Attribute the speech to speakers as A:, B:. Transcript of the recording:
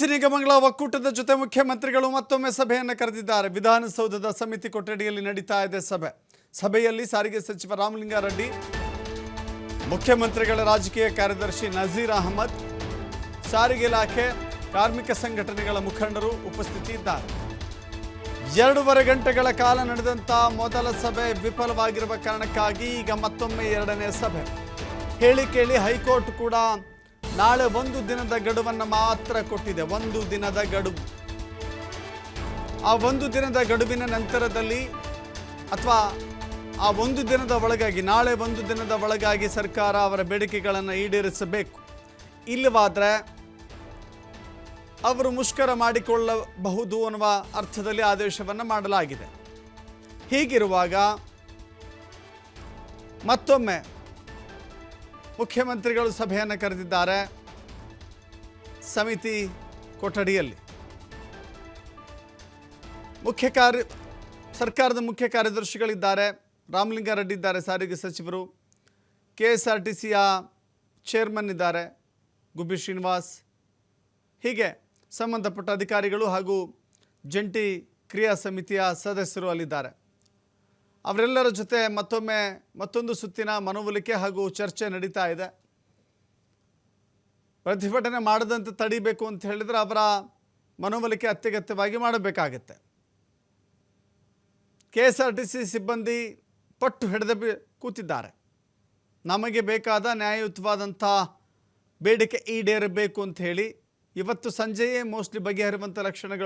A: ನಿಗಮಗಳ ಒಕ್ಕೂಟದ ಜೊತೆ ಮುಖ್ಯಮಂತ್ರಿಗಳು ಮತ್ತೊಮ್ಮೆ ಸಭೆಯನ್ನು ಕರೆದಿದ್ದಾರೆ. ವಿಧಾನಸೌಧದ ಸಮಿತಿ ಕೊಠಡಿಯಲ್ಲಿ ನಡೀತಾ ಇದೆ ಸಭೆ. ಸಭೆಯಲ್ಲಿ ಸಾರಿಗೆ ಸಚಿವ ರಾಮಲಿಂಗಾರೆಡ್ಡಿ, ಮುಖ್ಯಮಂತ್ರಿಗಳ ರಾಜಕೀಯ ಕಾರ್ಯದರ್ಶಿ ನಜೀರ್ ಅಹಮದ್, ಸಾರಿಗೆ ಇಲಾಖೆ ಕಾರ್ಮಿಕ ಸಂಘಟನೆಗಳ ಮುಖಂಡರು ಉಪಸ್ಥಿತಿ ಇದ್ದಾರೆ ಎರಡೂವರೆ ಗಂಟೆಗಳ ಕಾಲ ನಡೆದಂತಹ ಮೊದಲ ಸಭೆ ವಿಫಲವಾಗಿರುವ ಕಾರಣಕ್ಕಾಗಿ ಈಗ ಮತ್ತೊಮ್ಮೆ ಎರಡನೇ ಸಭೆ. ಹೇಳಿ ಕೇಳಿ ಹೈಕೋರ್ಟ್ ಕೂಡ ನಾಳೆ ಒಂದು ದಿನದ ಗಡುವನ್ನು ಮಾತ್ರ ಕೊಟ್ಟಿದೆ, ಒಂದು ದಿನದ ಗಡುವು. ಆ ಒಂದು ದಿನದ ಗಡುವಿನ ನಂತರದಲ್ಲಿ ಅಥವಾ ಆ ಒಂದು ದಿನದ ಒಳಗಾಗಿ, ನಾಳೆ ಒಂದು ದಿನದ ಒಳಗಾಗಿ ಸರ್ಕಾರ ಅವರ ಬೇಡಿಕೆಗಳನ್ನು ಈಡೇರಿಸಬೇಕು. ಇಲ್ಲವಾದರೆ ಅವರು ಮುಷ್ಕರ ಮಾಡಿಕೊಳ್ಳಬಹುದು ಅನ್ನುವ ಅರ್ಥದಲ್ಲಿ ಆದೇಶವನ್ನು ಮಾಡಲಾಗಿದೆ. ಹೀಗಿರುವಾಗ ಮತ್ತೊಮ್ಮೆ ಮುಖ್ಯಮಂತ್ರಿಗಳು ಸಭೆಯನ್ನು ಕರೆದಿದ್ದಾರೆ. ಸಮಿತಿ ಕೊಠಡಿಯಲ್ಲಿ. ಮುಖ್ಯ ಕಾರ್ಯ, ಸರ್ಕಾರದ ಮುಖ್ಯ ಕಾರ್ಯದರ್ಶಿಗಳಿದ್ದಾರೆ. ರಾಮಲಿಂಗಾರೆಡ್ಡಿ ಇದ್ದಾರೆ, ಸಾರಿಗೆ ಸಚಿವರು. ಕೆ ಎಸ್ ಆರ್ ಟಿ ಸಿಯ ಚೇರ್ಮನ್ ಇದ್ದಾರೆ, ಗುಬ್ಬಿ ಶ್ರೀನಿವಾಸ್. ಹೀಗೆ ಸಂಬಂಧಪಟ್ಟ ಅಧಿಕಾರಿಗಳು ಹಾಗೂ ಜಂಟಿ ಕ್ರಿಯಾ ಸಮಿತಿಯ ಸದಸ್ಯರು ಅಲ್ಲಿದ್ದಾರೆ. ಅವರೆಲ್ಲರ ಜೊತೆ ಮತ್ತೊಮ್ಮೆ ಮತ್ತೊಂದು ಸುತ್ತಿನ ಮನವೊಲಿಕೆ ಹಾಗೂ ಚರ್ಚೆ ನಡೀತಾ ಇದೆ. ಪ್ರತಿಭಟನೆ ಮಾಡದಂತೆ ತಡಿಬೇಕು ಅಂತ ಹೇಳಿದರೆ ಅವರ ಮನವೊಲಿಕೆ ಅತ್ಯಗತ್ಯವಾಗಿ ಮಾಡಬೇಕಾಗತ್ತೆ. ಕೆ ಎಸ್ ಆರ್ ಟಿ ಸಿಬ್ಬಂದಿ ಪಟ್ಟು ಹಿಡಿದ ಕೂತಿದ್ದಾರೆ. ನಮಗೆ ಬೇಕಾದ ನ್ಯಾಯಯುತವಾದಂಥ ಬೇಡಿಕೆ ಈಡೇರಬೇಕು ಅಂತ ಹೇಳಿ ಇವತ್ತು ಸಂಜೆಯೇ ಮೋಸ್ಟ್ಲಿ ಬಗೆಹರಿಯುವಂಥ ಲಕ್ಷಣಗಳು